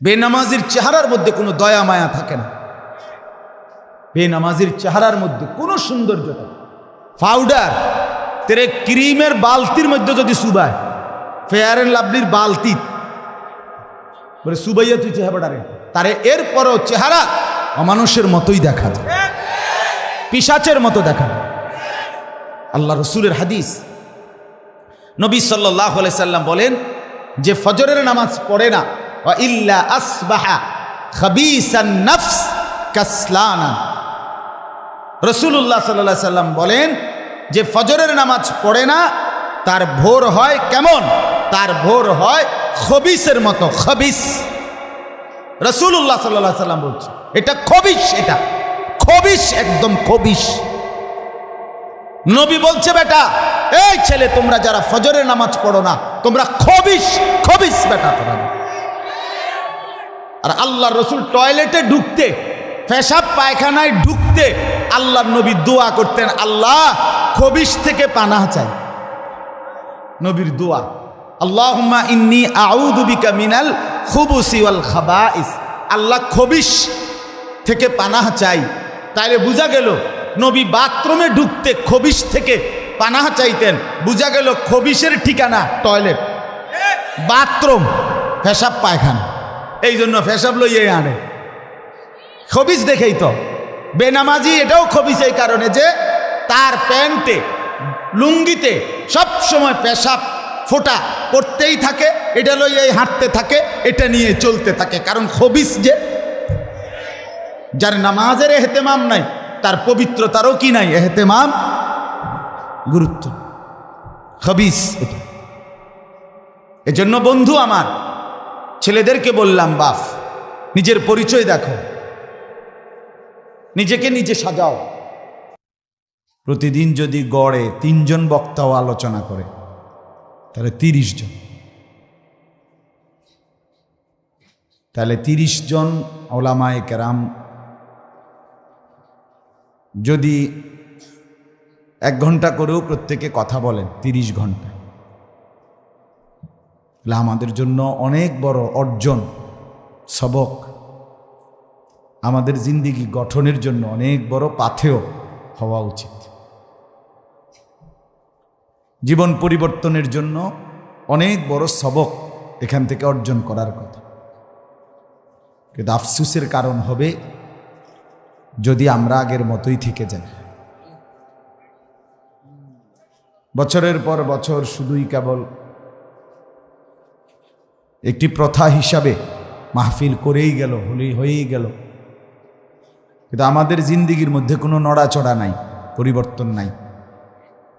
বেনামাজির চেহারার মধ্যে কোনো দয়া, মায়া থাকে না। বেনামাজির চেহারার মধ্যে কোনো সৌন্দর্য থাকে পাউডার, তেরে ক্রিমের বালতির মধ্যে যদি সুবায়, ফেয়ার অ্যান্ড লাভলির বালতি, বলে, সুবাইয়া তুই চেহারাটারে তারে এরপরও চেহারা অমানুষের মতোই দেখা যায়। পিসাচের মতো দেখা যায়। আল্লাহ রসুলের হাদিস। নবী সাল্লাহ সাল্লাম বলেন, যে ফজরের নামাজ পড়ে না বলেন, যে ফজরের নামাজ পড়ে না, তার ভোর হয় কেমন? তার ভোর হয় খবিসের মতো, খবিস। রসুল্লাহ সাল্লাহ সাল্লাম বলছে, এটা খবিস এটা, খবিস একদম খবিস। নবী বলছে, বেটা, এই ছেলে, তোমরা যারা ফজরের নামাজ পড়ো না, তোমরা খবিস খবিস বেটা, তোমরা আর আল্লাহ রসুল টয়লেটে ঢুকতে, পেশাব পায়খানায় ঢুকতে আল্লাহ নবী দোয়া করতেন, আল্লাহ খবিশ থেকে পানাহ চাই। নবীর দোয়া, আল্লাহুম্মা ইন্নি আউযু বিকা মিনাল খুবুসি ওয়াল খাবাইস। আল্লাহ খবিশ থেকে পানাহ চাই। তাইলে বোঝা গেল নবী বাথরুমে ঢুকতে খবিশ থেকে পানাহ চাইতেন। বোঝা গেল খবিশের ঠিকানা টয়লেট, বাথরুম, পেশাব পায়খানা। এই জন্য পেশাব লইয়ে আনে। খবিস দেখেই তো। বেনামাজি এটাও খবিস এই কারণে যে তার প্যান্টে, লুঙ্গিতে সব সময় পেশাব ফোটা করতেই থাকে, এটা লইয়াই হাঁটতে থাকে, এটা নিয়ে চলতে থাকে। কারণ খবিস যে, যার নামাজের এহতেমাম নাই, তার পবিত্রতারও কি নাই? এহতেমাম গুরুত্ব। খবিস এটা। এজন্য বন্ধু আমার ছেলেদেরকে বললাম, বাফ, নিজের পরিচয় দেখো। নিজেকে নিজে সাজাও। প্রতিদিন যদি গড়ে তিনজন বক্তাও আলোচনা করে, তাহলে তিরিশ জন। তাহলে তিরিশ জন ওলামায় কেরাম যদি এক ঘণ্টা করেও প্রত্যেকে কথা বলেন, তিরিশ ঘণ্টা। তাহলে আমাদের জন্য অনেক বড় অর্জন, সবক। আমাদের জিন্দিগি গঠনের জন্য অনেক বড় পাথেয় হওয়া উচিত। জীবন পরিবর্তনের জন্য অনেক বড় সবক এখান থেকে অর্জন করার কথা। কিন্তু আফসুসের কারণ হবে যদি আমরা আগের মতোই থেকে যাই। বছরের পর বছর শুধুই কেবল একটি প্রথা হিসাবে মাহফিল করেই গেল, হলেই হয়েই গেল। কিন্তু আমাদের জিন্দিগির মধ্যে কোনো নড়াচড়া নাই, পরিবর্তন নাই।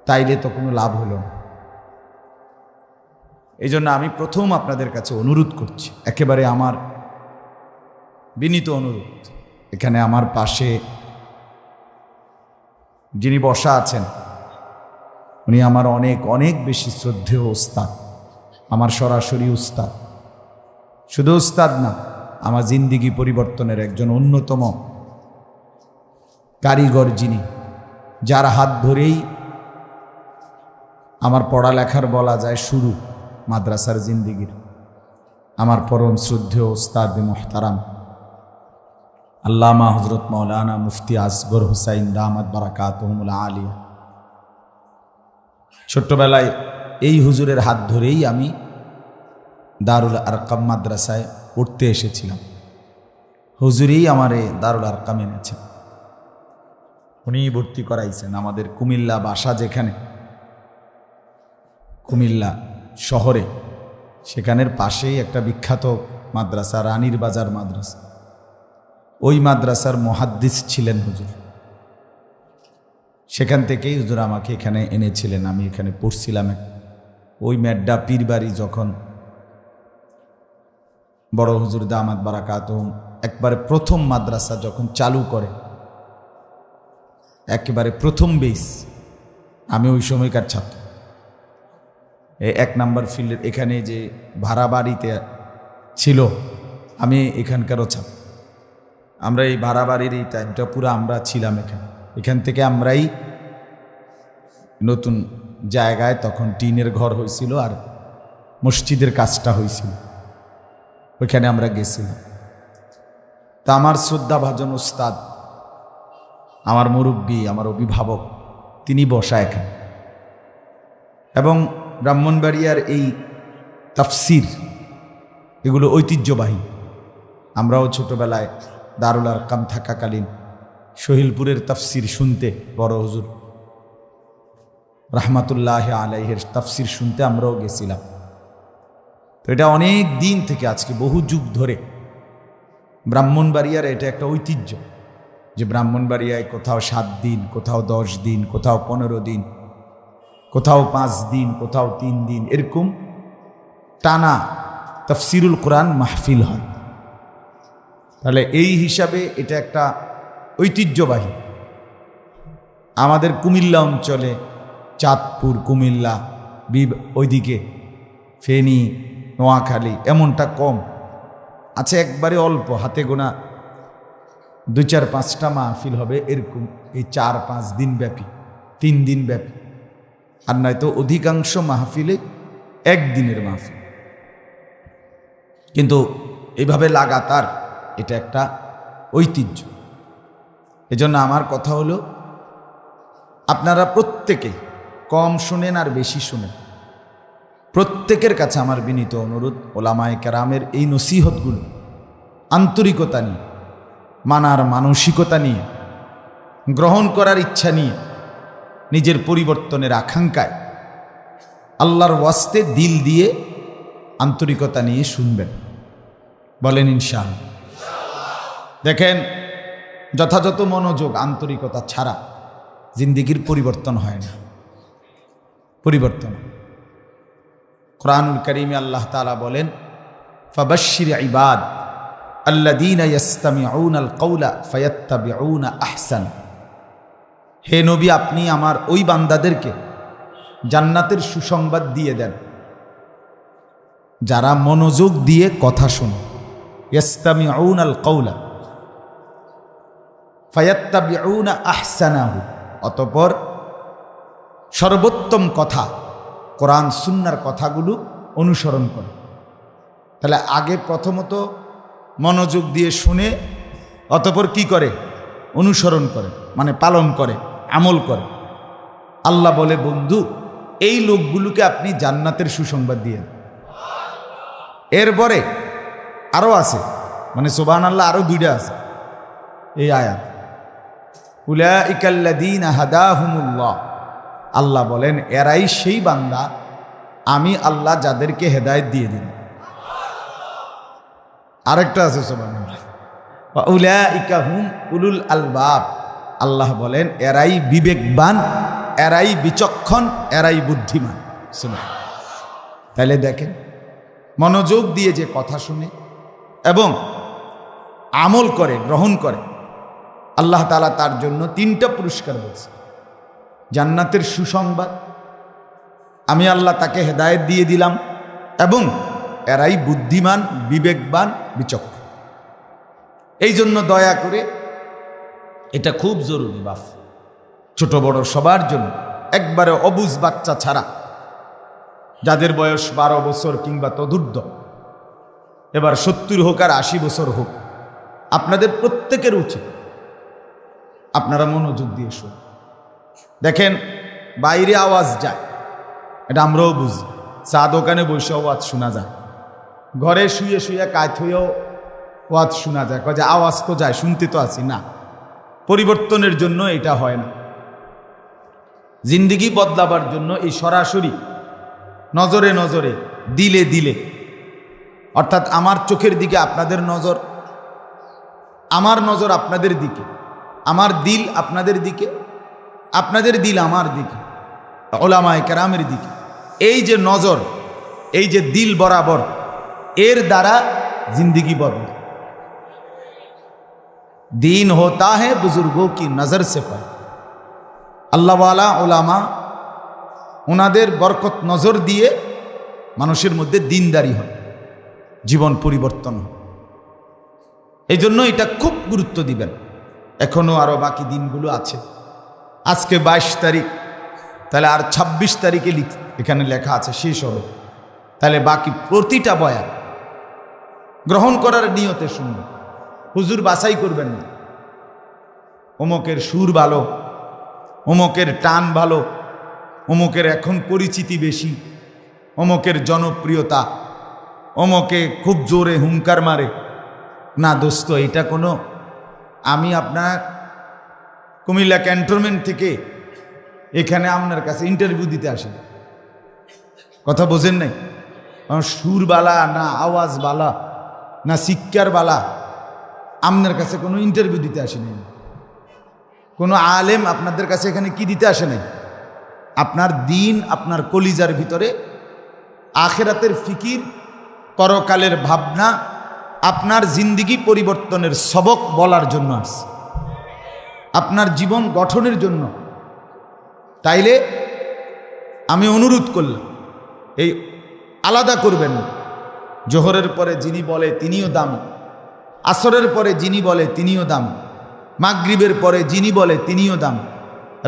তাইলে তো কোনো লাভ হলো না। এই জন্য আমি প্রথম আপনাদের কাছে অনুরোধ করছি, একেবারে আমার বিনীত অনুরোধ। এখানে আমার পাশে যিনি বসা আছেন, উনি আমার অনেক অনেক বেশি শ্রদ্ধেয় ওস্তাদ, আমার সরাসরি উস্তাদ শুধু উস্তাদ না, আমার জিন্দিগি পরিবর্তনের একজন অন্যতম কারিগর যিনি, যার হাত ধরেই আমার পড়ালেখার বলা যায় শুরু মাদ্রাসার জিন্দিগির। আমার পরম শ্রদ্ধেয় ওস্তাদ মোহতারাম, আল্লামা হজরত মৌলানা মুফতি আসগর হুসাইন দামাদ বারাকাতহমুল আলিয়া। ছোট্টবেলায় এই হুজুরের হাত ধরেই আমি দারুল আরকাম মাদ্রাসায় পড়তে এসেছিলাম। হুজুরেই আমারে দারুল আরকাম এনেছেন। উনিই ভর্তি করাইছেন আমাদের কুমিল্লা বাসা যেখানে। কুমিল্লা শহরে। সেখানের পাশেই একটা বিখ্যাত মাদ্রাসা, রানীর বাজার মাদ্রাসা। ওই মাদ্রাসার মহাদ্দিস ছিলেন হুজুর। সেখান থেকেই হুজুর আমাকে এখানে এনেছিলেন, আমি এখানে পড়ছিলাম। ওই ম্যাড্ডা পীরবাড়ি যখন বড় হুজুর দামাত বারাকাত একবারে প্রথম মাদ্রাসা যখন চালু করে, একেবারে প্রথম বেস আমি ওই সময়কার ছাত্র। এক নাম্বার ফিল্ডের এখানে যে ভাড়া বাড়িতে ছিল, আমি এখানকারও ছাত্র। আমরা এই ভাড়া বাড়ির এই টাইমটা পুরো আমরা ছিলাম এখানে। এখান থেকে আমরাই নতুন জায়গায় তখন টিনের ঘর হয়েছিল আর মসজিদের কাজটা হয়েছিল। ওইখানে আমরা গেছিলাম। তা আমার শ্রদ্ধাভাজন উস্তাদ, আমার মুরব্বী, আমার অভিভাবক, তিনি বসা এখানে। এবং ব্রাহ্মণবাড়িয়ার এই তাফসির, এগুলো ঐতিহ্যবাহী। আমরাও ছোটবেলায় দারুল আরকাম থাকাকালীন শহীলপুরের তাফসির শুনতে, বড় হুজুর, রাহমাতুল্লাহ আলাইহের তাফসির শুনতে আমরাও গেছিলাম। তো এটা অনেক দিন থেকে আজকে, বহু যুগ ধরে। ব্রাহ্মণবাড়িয়ার এটা একটা ঐতিহ্য যে ব্রাহ্মণবাড়িয়ায় কোথাও সাত দিন, কোথাও দশ দিন, কোথাও পনেরো দিন, কোথাও পাঁচ দিন, কোথাও তিন দিন, এরকম টানা তফসিরুল কোরআন মাহফিল হয়। তাহলে এই হিসাবে এটা একটা ঐতিহ্যবাহী। আমাদের কুমিল্লা অঞ্চলে, চাঁদপুর, কুমিল্লা, বিব ওইদিকে ফেনী নোয়াখালী, এমনটা কম। আছে একবারে অল্প, হাতে গোনা দুই চার পাঁচটা মাহফিল হবে এরকম। এই চার পাঁচ দিন ব্যাপী, তিন দিন ব্যাপী। আর নয়তো অধিকাংশ মাহফিলে একদিনের মাহফিল। কিন্তু এভাবে লাগাতার এটা একটা ঐতিহ্য। এজন্য আমার কথা হলো, আপনারা প্রত্যেকে কম শুনেন আর বেশি শুনেন। প্রত্যেকের কাছে আমার বিনীত অনুরোধ ওলামায় কেরামের এই নসিহতগুলো, আন্তরিকতা নিয়ে, মানার মানসিকতা নিয়ে, গ্রহণ করার ইচ্ছা নিয়ে, নিজের পরিবর্তনের আকাঙ্ক্ষায় আল্লাহর ওয়াস্তে দিল দিয়ে আন্তরিকতা নিয়ে শুনবেন। বলেন ইনশাল দেখেন, যথাযথ মনোযোগ আন্তরিকতা ছাড়া জিন্দিগির পরিবর্তন হয় না। পরিবর্তন কোরআনুল করিমে আল্লাহ তালা বলেন ফাবাশির ইবাদ আহসান। হে নবী, আপনি আমার ওই বান্দাদেরকে জান্নাতের সুসংবাদ দিয়ে দেন। যারা মনোযোগ দিয়ে কথা শোনে, ইয়াস্তামিউন আল কৌলা ফায়াত্তাবিউনা আহসানাহু। অতপর সর্বোত্তম কথা কোরআন সুন্নার কথাগুলো অনুসরণ করে। তাহলে আগে প্রথমত মনোযোগ দিয়ে শুনে, অতপর কি করে? অনুসরণ করে মানে পালন করে, আমল করে। আল্লাহ বলে, বন্ধু, এই লোকগুলোকে আপনি জান্নাতের সুসংবাদ দিয়ে এরপরে আরও আছে মানে সোবান আল্লাহ আরও দুইটা আছে এই আয়াত। উলা ইকাল্লাদিন হাদাহুমুল্লাহ। আল্লাহ বলেন, এরাই সেই বান্দা, আমি আল্লাহ যাদেরকে হেদায়ত দিয়ে দিন আরেকটা আছে সোবান উলা ইকাহুম উলুল আলবাব। আল্লাহ বলেন, এরাই বিবেকবান, এরাই বিচক্ষণ, এরাই বুদ্ধিমান। শুনে তাহলে দেখেন, মনোযোগ দিয়ে যে কথা শুনে এবং আমল করে, গ্রহণ করে, আল্লাহ তালা তার জন্য তিনটা পুরস্কার বলছে জান্নাতের সুসংবাদ। আমি আল্লাহ তাকে হেদায়েত দিয়ে দিলাম এবং এরাই বুদ্ধিমান, বিবেকবান বিচক্ষ এই জন্য দয়া করে এটা খুব জরুরি, বাফ। ছোট বড় সবার জন্য। একবারে অবুজ বাচ্চা ছাড়া। যাদের বয়স বারো বছর কিংবা তদুর্ধ এবার সত্তর হোক আর আশি বছর হোক। আপনাদের প্রত্যেকের উচিত। আপনারা মনোযোগ দিয়ে শুন দেখেন, বাইরে আওয়াজ যায়। এটা আমরাও বুঝি। চা দোকানে বসে আওয়াজ শোনা যায়। ঘরে শুয়ে শুয়ে কাজ হয়েও ওয়াজ শোনা যায়। যে আওয়াজ তো যায়, শুনতে তো আছি, না। পরিবর্তনের জন্য এটা হয় না। জিন্দিগি বদলাবার জন্য এই সরাসরি নজরে নজরে, দিলে দিলে। অর্থাৎ আমার চোখের দিকে আপনাদের নজর, আমার নজর আপনাদের দিকে, আমার দিল আপনাদের দিকে আপনাদের দিল আমার দিকে, ওলামায় কেরামের দিকে। এই যে নজর, এই যে দিল বরাবর, এর দ্বারা জিন্দগি বদল। দিন হতা হে বুজুর্গো কি নজর সে পায়। আল্লাহওয়ালা ওলামা ওনাদের বরকত নজর দিয়ে মানুষের মধ্যে দিনদারি হয়, জীবন পরিবর্তন হয়। এই জন্য এটা খুব গুরুত্ব দিবেন। এখনও আরও বাকি দিনগুলো আছে। আজকে বাইশ তারিখ। তাহলে আর ২৬ তারিখে লিখ এখানে লেখা আছে, শেষ হবে। তাহলে বাকি প্রতিটা বয়ান গ্রহণ করার নিয়তে শুনবেন হুজুর বাছাই করবেন না। অমুকের সুর ভালো, অমুকের টান ভালো, অমুকের এখন পরিচিতি বেশি, অমুকের জনপ্রিয়তা, অমুকে খুব জোরে হুঙ্কার মারে। না দোস্ত, এটা কোনো আমি আপনার কুমিল্লা ক্যান্টনমেন্ট থেকে এখানে আপনার কাছে ইন্টারভিউ দিতে আসি। কথা বোঝেন নাই? আমার সুর বালা না আওয়াজ বালা না শিক্ষার বালা আপনার কাছে কোনো ইন্টারভিউ দিতে আসেনি কোনো আলেম আপনাদের কাছে এখানে কি দিতে আসে নাই? আপনার দিন, আপনার কলিজার ভিতরে আখেরাতের ফিকির, পরকালের ভাবনা, আপনার জিন্দিগি পরিবর্তনের সবক বলার জন্য আসছে। আপনার জীবন গঠনের জন্য। তাইলে আমি অনুরোধ করলাম, এই আলাদা করবেন জোহরের পরে যিনি বলে তিনিও দামি, আসরের পরে যিনি বলে তিনিও দামি, মাগরিবের পরে যিনি বলে তিনিও দাম,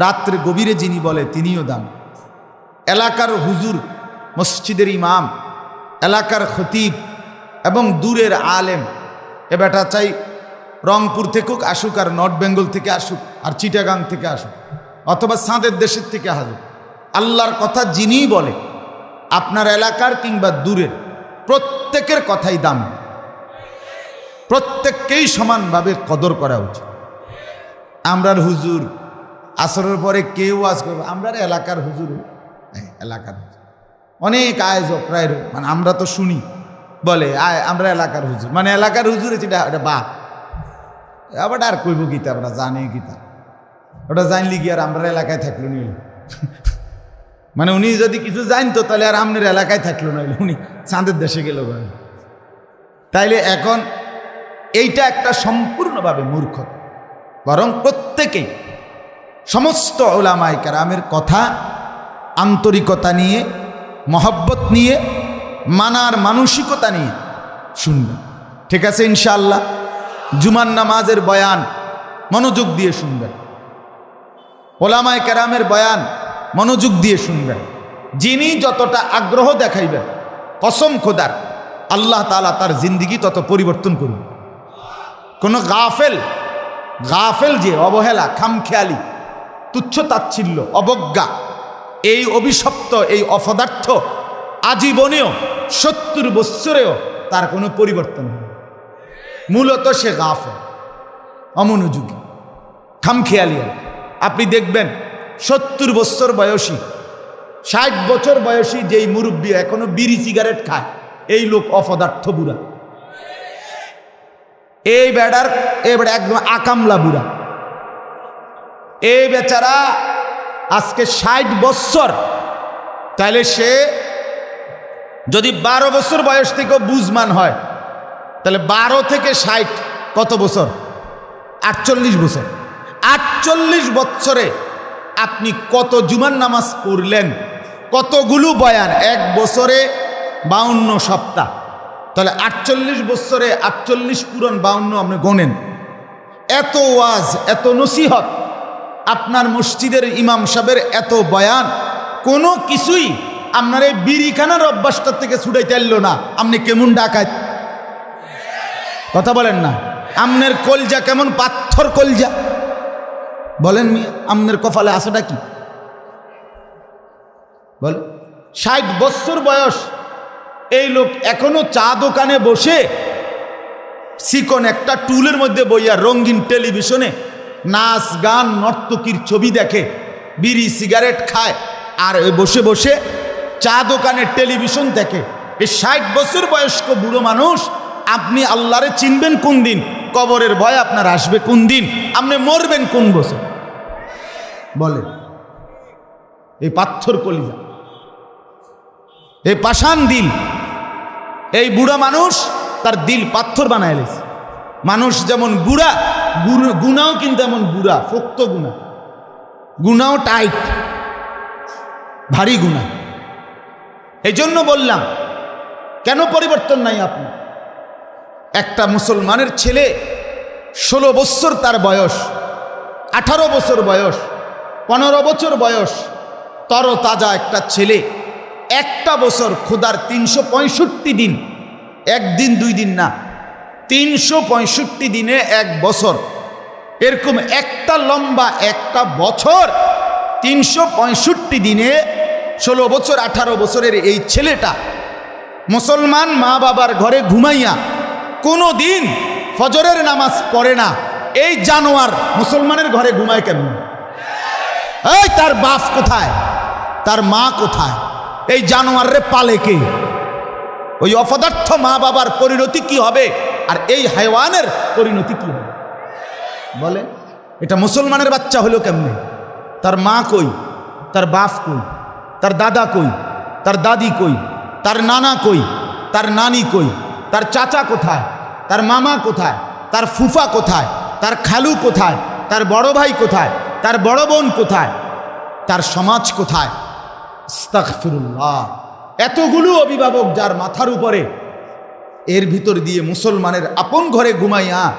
রাত্রে গভীরে যিনি বলে তিনিও দাম। এলাকার হুজুর, মসজিদের ইমাম, এলাকার খতিব এবং দূরের আলেম, এ বেটা চাই রংপুর থেকুক আসুক আর নর্থ বেঙ্গল থেকে আসুক আর চিটাগাং থেকে আসুক অথবা সাঁদের দেশের থেকে আসুক, আল্লাহর কথা যিনিই বলে, আপনার এলাকার কিংবা দূরের প্রত্যেকের কথাই দাম। প্রত্যেককেই সমানভাবে কদর করা উচিত। আমরার হুজুর, আসরের পরে কেউ আজ করবে আমরার এলাকার হুজুর এলাকার। অনেক আয়োজক প্রায় মানে আমরা তো শুনি, বলে, আয়, আমরা এলাকার হুজুর। মানে এলাকার হুজুর এটা এটা বা আবার আর কইব গীতা আমরা জানি গীতা। ওটা জানলি কি আর আমরা এলাকায় থাকল নিল মানে উনি যদি কিছু জানতো, তাহলে আর আমনের এলাকায় থাকল নইল, উনি চাঁদের দেশে গেল। তাইলে এখন এইটা একটা সম্পূর্ণভাবে মূর্খ। বরং প্রত্যেকেই, সমস্ত ওলামাই কারামের কথা, আন্তরিকতা নিয়ে, মহব্বত নিয়ে, মানার মানসিকতা নিয়ে শুনবেন। ঠিক আছে ইনশাআল্লাহ? জুমান নামাজের বয়ান মনোযোগ দিয়ে শুনবেন। ওলামায় কেরামের বয়ান মনোযোগ দিয়ে শুনবেন। যিনি যতটা আগ্রহ দেখাইবেন, কসম খোদার, আল্লাহ তালা তার জিন্দিগি তত পরিবর্তন করুন। কোনো গাফেল গাফেল যে অবহেলা, খামখেয়ালি, তুচ্ছ তাচ্ছিল্য, অবজ্ঞা, এই অভিশপ্ত, এই অপদার্থ, আজীবনেও সত্তর বৎসরেও তার কোনো পরিবর্তন হয় মূলত সে গাফেল, অমনোযোগী, খামখেয়ালি আর আপনি দেখবেন সত্তর বছর বয়সী, ষাট বছর বয়সী যেই মুরব্বী এখনও বিড়ি সিগারেট খায়, এই লোক অপদার্থ বুড়া। এই বেড়ার, এই বেড়া একদম আকামলা বুড়া। এই বেচারা আজকে ষাট বৎসর তাহলে সে যদি বারো বছর বয়স থেকেও বুঝমান হয় তাহলে বারো থেকে ষাট কত বছর? আটচল্লিশ বছর। আটচল্লিশ বছরে আপনি কত জুমার নামাজ পড়লেন? কতগুলো বয়ান? এক বছরে বাউন্ন সপ্তাহ। তাহলে আটচল্লিশ বছরে আটচল্লিশ পূরণ বাউন্ন আপনি গোনেন এত ওয়াজ, এত নসিহত, আপনার মসজিদের ইমাম সাহেবের এত বয়ান, কোনো কিছুই আপনার এই বিড়িখানার অভ্যাসটার থেকে ছুটাই চাইল না। আপনি কেমন ডাকাত? কথা বলেন না। আমনের কলজা কেমন? পাথর কলজা। বলেন মিয়া, আমনের কপালে আসাটা কি? বল। ষাট বছর বয়স। এই লোক এখনও চা দোকানে বসে সিকন একটা টুলের মধ্যে বইয়া রঙিন টেলিভিশনে নাচ, গান, নর্তকীর ছবি দেখে, বিড়ি, সিগারেট খায় আর বসে বসে চা দোকানের টেলিভিশন দেখে। এই ষাট বছর বয়স্ক বুড়ো মানুষ আপনি আল্লাহরে চিনবেন কোন দিন? কবরের ভয় আপনার আসবে কোন দিন? আপনি মরবেন কোন বছর? বলেন এই পাথর কলিজা, এই পাষাণ দিল, এই বুড়া মানুষ তার দিল পাথর বানায় লেছে। মানুষ যেমন বুড়া গুণ- গুণাও কিন্তু এমন বুড়া ফক্ত গুণা। গুণাও টাইট, ভারী গুণা। এই জন্য বললাম, কেন পরিবর্তন নাই আপনি একটা মুসলমানের ছেলে ষোলো বছর তার বয়স, আঠারো বছর বয়স, পনেরো বছর বয়স তর তাজা একটা ছেলে। একটা বছর খোদার তিনশো পঁয়ষট্টি দিন, একদিন দুই দিন না, তিনশো পঁয়ষট্টি দিনে এক বছর। এরকম একটা লম্বা একটা বছর, তিনশো পঁয়ষট্টি দিনে ষোলো বছর, আঠারো বছরের এই ছেলেটা মুসলমান মা বাবার ঘরে ঘুমাইয়া কোনো দিন ফজরের নামাজ পড়ে না। এই জানোয়ার মুসলমানের ঘরে ঘুমায় কেমন? এই, তার বাপ কোথায়? তার মা কোথায়? এই জানোয়াররে পালে কে? ওই অপদার্থ মা বাবার পরিণতি কি হবে? আর এই হাইওয়ানের পরিণতি কি হবে? বলে, এটা মুসলমানের বাচ্চা হলো কেমনে? তার মা কই? তার বাপ কই? তার দাদা কই? তার দাদি কই? তার নানা কই? তার নানি কই? তার চাচা কোথায়? তার মামা কোথায়? তার ফুফা কোথায়? তার খালু কোথায়? তার বড় ভাই কোথায়? তার বড় বোন কোথায়? তার সমাজ কোথায়? এতগুলো অভিভাবক যার মাথার উপরে এর ভিতর দিয়ে মুসলমানের আপন ঘরে ঘুমাইয়া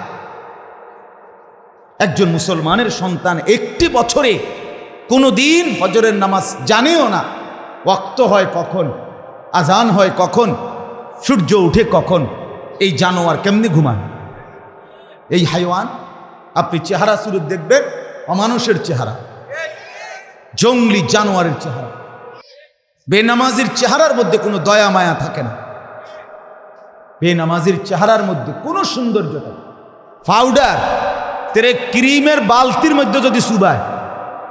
একজন মুসলমানের সন্তান একটি বছরে কোনো দিন ফজরের নামাজ জানেও না। ওক্ত হয় কখন? আজান হয় কখন? সূর্য উঠে কখন? এই জানোয়ার কেমনি ঘুমান এই হাইওয়ান, আপনি চেহারা শুরু দেখবেন অমানুষের চেহারা, জঙ্গলি জানোয়ারের চেহারা। বেনামাজির চেহারার মধ্যে কোনো দয়া মায়া থাকে না। বেনামাজির চেহারার মধ্যে কোনো সৌন্দর্য থাকে পাউডার, তেরে ক্রিমের বালতির মধ্যে যদি সুবায়,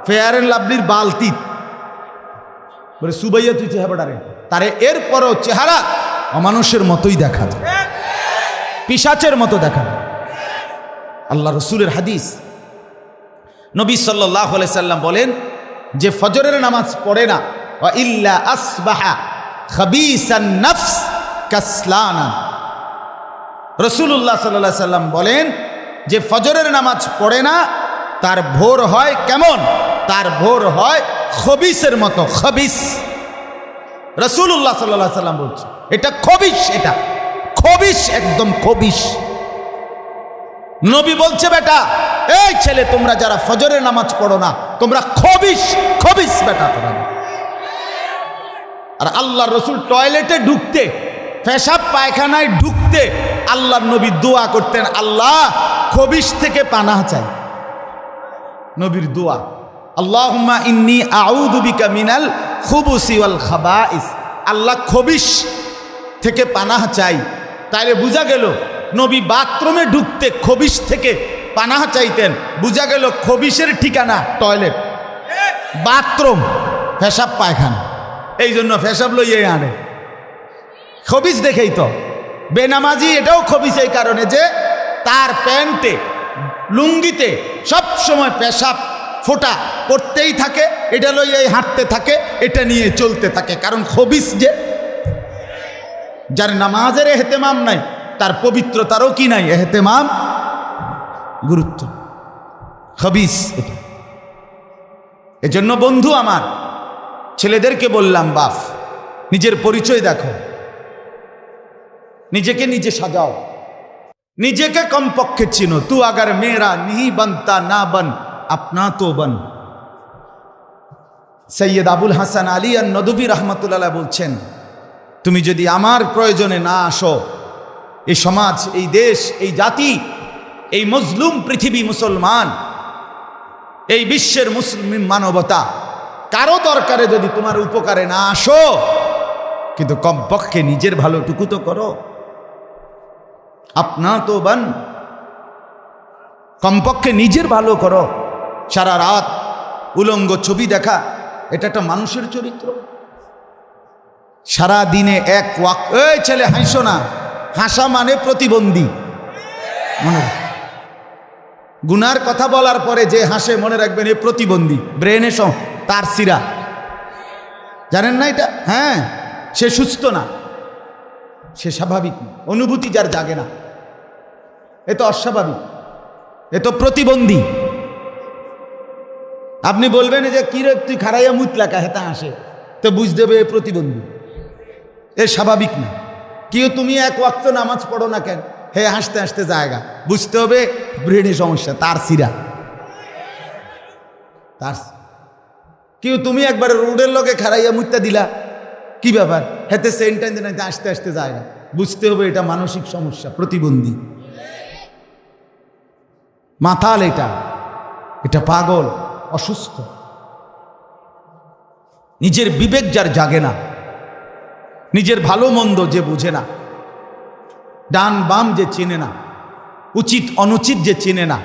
ফেয়ার অ্যান্ড লাভলির বালতি, বলে সুবাইয়া তুই চেহারাটারে তারে এরপরও চেহারা অমানুষের মতোই দেখা যায়। পিসাচের মতো দেখা। আল্লাহ রসুলের হাদিস। নবী সাল্লাহ সাল্লাম বলেন, যে ফজরের নামাজ পড়ে না ইল্লা আসবাহা খাবিসান নফস কাসলানা। রসুল্লাহ সাল্লাহ সাল্লাম বলেন, যে ফজরের নামাজ পড়ে না, তার ভোর হয় কেমন? তার ভোর হয় খবিসের মতো, খবিস। রসুল্লাহ সাল্লাহ সাল্লাম বলছে, এটা খবিস, এটা। খবিস একদম খবিস নবী বলছে, বেটা, এই ছেলে, তোমরা যারা ফজরের নামাজ পড়ো না, তোমরা খবিস খবিস বেটা তোরা আর আল্লাহ রসুল টয়লেটে ঢুকতে, পেশাব পায়খানায় ঢুকতে আল্লাহ নবী দোয়া করতেন, আল্লাহ খবিস থেকে পানাহ চাই। নবীর দোয়া, আল্লাহুম্মা ইন্নি আউযু বিকা মিনাল খুবুসি ওয়াল আল্লাহ খবিস থেকে পানাহ চাই। তাইলে বোঝা গেল নবী বাথরুমে ঢুকতে খবিস থেকে পানাহ চাইতেন। বোঝা গেল খবিসের ঠিকানা টয়লেট। বাথরুম পেশাব পায়খানা। এই জন্য পেশাব লইয়ে আনে। খবিস দেখেই তো। বেনামাজি এটাও খবিস এই কারণে যে তার প্যান্টে, লুঙ্গিতে সব সময় পেশাব ফোটা পড়তেই থাকে, এটা লইয়াই হাঁটতে থাকে, এটা নিয়ে চলতে থাকে। কারণ খবিস যে যার নামাজের এহতেমাম নাই, তার পবিত্রতারও কি নাই? এহতেমাম গুরুত্ব। খবিস এটা। এজন্য বন্ধু আমার, ছেলেদেরকে বললাম, বাফ, নিজের পরিচয় দেখো। নিজেকে নিজে সাজাও। নিজেকে কমপক্ষে চিনো। তু আগার মেয়েরা নিহি বনতা না বন, আপনা তো বন। সৈয়দ আবুল হাসান আলী আর নদবী রহমতুল্লাহ বলছেন তুমি যদি আমার প্রয়োজনে না আসো, এই সমাজ, এই দেশ, এই জাতি, এই মজলুম পৃথিবী মুসলমান, এই বিশ্বের মুসলিম মানবতা, কারও দরকারে যদি তোমার উপকারে না আসো, কিন্তু কমপক্ষে নিজের ভালোটুকু তো করো। আপনা তো বান কমপক্ষে নিজের ভালো করো। সারা রাত উলঙ্গ ছবি দেখা, এটা একটা মানুষের চরিত্র। সারা দিনে এক ওয়াক এই ছেলে, হাসো না। হাসা মানে প্রতিবন্ধী। মনে গুনার কথা বলার পরে যে হাসে, মনে রাখবেন এ প্রতিবন্ধী। ব্রেনে সহ তার সিরা জানেন না এটা? হ্যাঁ সে সুস্থ না। সে স্বাভাবিক অনুভূতি যার জাগে না। এ তো অস্বাভাবিক। এ তো প্রতিবন্ধী। আপনি বলবেন যে কি রে তুই খারাইয়া মুতলাকা হেতা হাসে? তো বুঝতে হবে এ প্রতিবন্ধী। এ স্বাভাবিক না। কেউ তুমি এক ওয়াক্ত নামাজ পড়ো না কেন? হে, হাসতে হাসতে জায়গা। বুঝতে হবে ব্রেনে সমস্যা, তার সিরা। তার কেউ তুমি একবার রোডের লগে খারাইয়া মুত্তা দিলা? কি ব্যাপার? হেতে সেন্টাইন দিন আসতে আসতে জায়গা বুঝতে হবে এটা মানসিক সমস্যা, প্রতিবন্ধী। মাথাল এটা। এটা পাগল, অসুস্থ। নিজের বিবেক যার জাগে না। নিজের ভালো মন্দ যে বুঝে না, ডান বাম যে চেনে না, উচিত অনুচিত যে চেনে না,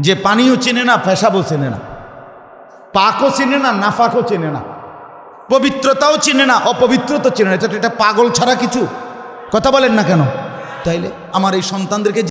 যে পানিও চেনে না, পেশাবও চেনে না, পাকও চেনে না, নাফাকও চেনে না, পবিত্রতাও চেনে না, অপবিত্রতা চেনে না। এটা এটা পাগল ছাড়া কিছু। কথা বলেন না কেন? তাইলে আমার এই সন্তানদেরকে